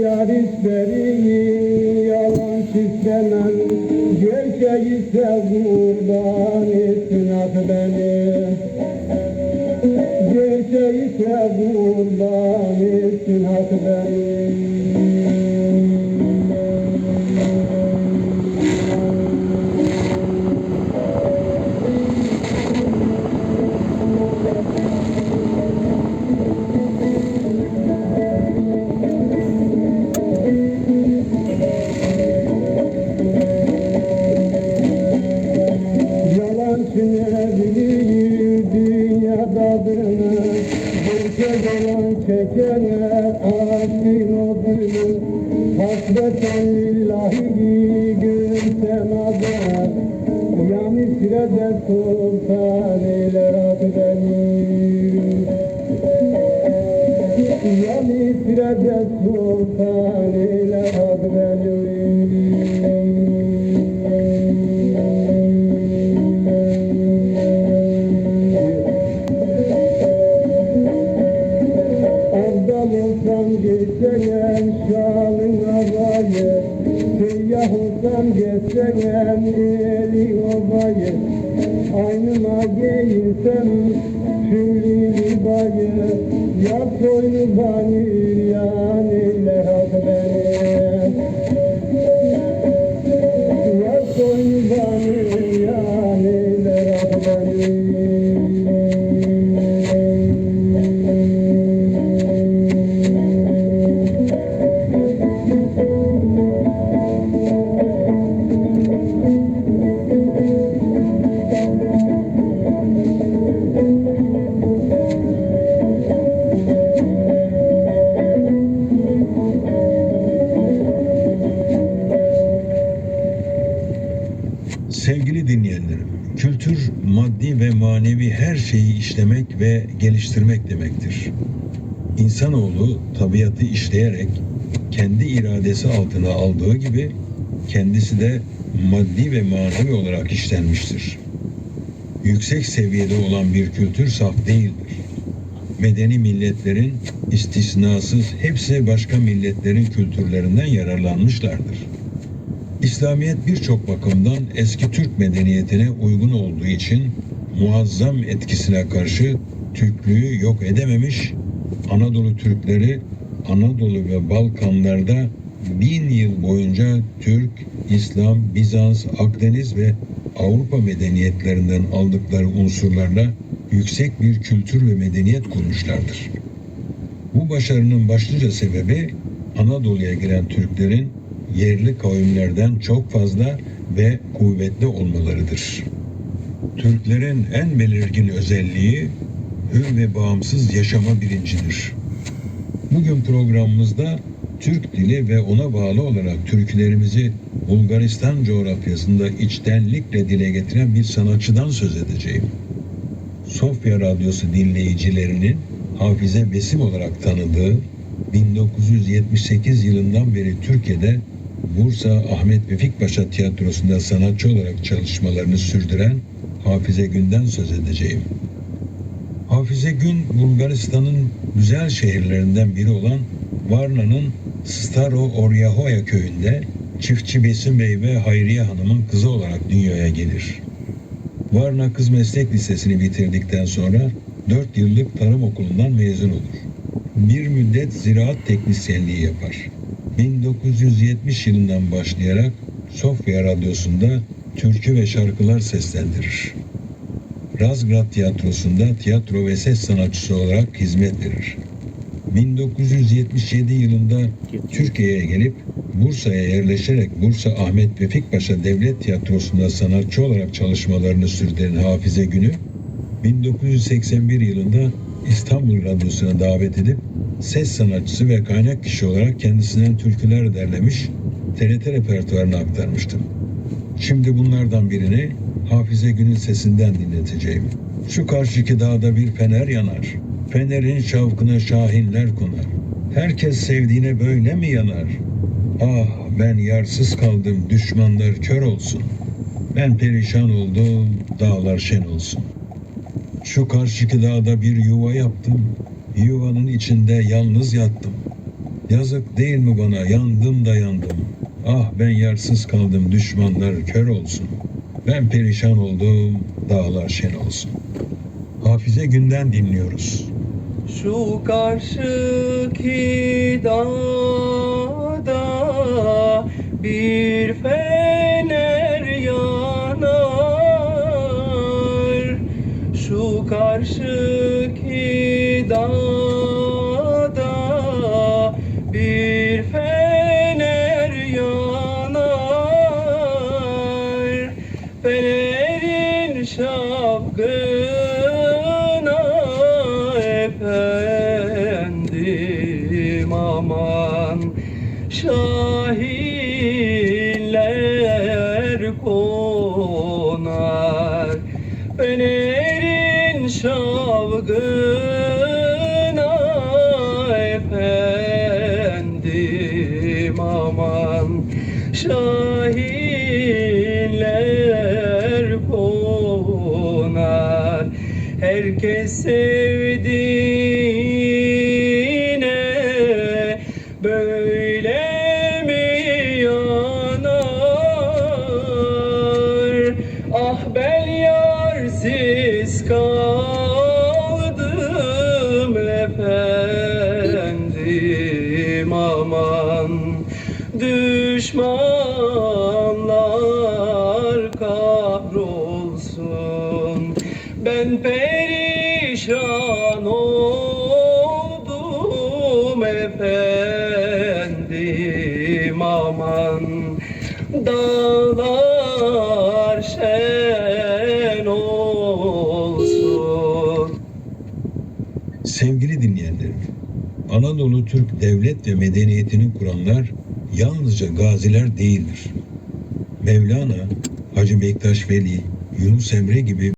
yar isterim yalan istemem Gerçeği ise kurban etsin ah beni. Gerçeği ise kurban etsin ah beni dünyadadını Gerçek yalan çekenler aşkın odunu Hasreten lillahi gün semada Yani sırada sultan eyler Olsam geçsenen eli obayı Aynıma giyinsem tüllü libayı Ya soylu bani yani dinleyenlerim, kültür maddi ve manevi her şeyi işlemek ve geliştirmek demektir. İnsanoğlu tabiatı işleyerek kendi iradesi altına aldığı gibi kendisi de maddi ve manevi olarak işlenmiştir. Yüksek seviyede olan bir kültür saf değildir. Medeni milletlerin istisnasız hepsi başka milletlerin kültürlerinden yararlanmışlardır. İslamiyet birçok bakımdan eski Türk medeniyetine uygun olduğu için muazzam etkisine karşı Türklüğü yok edememiş, Anadolu Türkleri Anadolu ve Balkanlarda bin yıl boyunca Türk, İslam, Bizans, Akdeniz ve Avrupa medeniyetlerinden aldıkları unsurlarla yüksek bir kültür ve medeniyet kurmuşlardır. Bu başarının başlıca sebebi Anadolu'ya giren Türklerin yerli kavimlerden çok fazla ve kuvvetli olmalarıdır. Türklerin en belirgin özelliği hür ve bağımsız yaşama bilincidir. Bugün programımızda Türk dili ve ona bağlı olarak türkülerimizi Bulgaristan coğrafyasında içtenlikle dile getiren bir sanatçıdan söz edeceğim. Sofya Radyosu dinleyicilerinin Hafize Besim olarak tanıdığı 1978 yılından beri Türkiye'de Bursa Ahmet Vefik Paşa Tiyatrosu'nda sanatçı olarak çalışmalarını sürdüren Hafize Gün'den söz edeceğim. Hafize Gün, Bulgaristan'ın güzel şehirlerinden biri olan Varna'nın Staro Oryahoya köyünde çiftçi Besim Bey ve Hayriye Hanım'ın kızı olarak dünyaya gelir. Varna Kız Meslek Lisesi'ni bitirdikten sonra 4 yıllık tarım okulundan mezun olur. Bir müddet ziraat teknisyenliği yapar. 1970 yılından başlayarak Sofya Radyosu'nda türkü ve şarkılar seslendirir. Razgrad Tiyatrosu'nda tiyatro ve ses sanatçısı olarak hizmet verir. 1977 yılında Türkiye'ye gelip Bursa'ya yerleşerek Bursa Ahmet Vefik Paşa Devlet Tiyatrosu'nda sanatçı olarak çalışmalarını sürdüren Hafize Günü, 1981 yılında İstanbul Radyosu'na davet edip ses sanatçısı ve kaynak kişi olarak kendisinden türküler derlemiş, TRT repertuarına aktarmıştım. Şimdi bunlardan birini Hafize Gün'ün sesinden dinleteceğim. Şu karşıki dağda bir fener yanar. Fenerin şavkına şahinler konar. Herkes sevdiğine böyle mi yanar? Ah ben yarsız kaldım düşmanlar kör olsun. Ben perişan oldum dağlar şen olsun. Şu karşıki dağda bir yuva yaptım. Yuvanın içinde yalnız yattım. Yazık değil mi bana yandım da yandım. Ah ben yarsız kaldım düşmanlar kör olsun. Ben perişan oldum dağlar şen olsun. Hafize Günden dinliyoruz. Şu karşıki dağda bir fener yanar Şu karşıki Fenerin şapkına efendim aman. Şahinler konar. Fenerin şavgına efendim aman. Şahinler Herkes sevdiğine böyle mi yanar Ah ben yarsiz kaldım efendim aman. Düşmanlar Dağlar şen olsun Sevgili dinleyenlerim, Anadolu Türk devlet ve medeniyetini kuranlar yalnızca gaziler değildir. Mevlana, Hacı Bektaş Veli, Yunus Emre gibi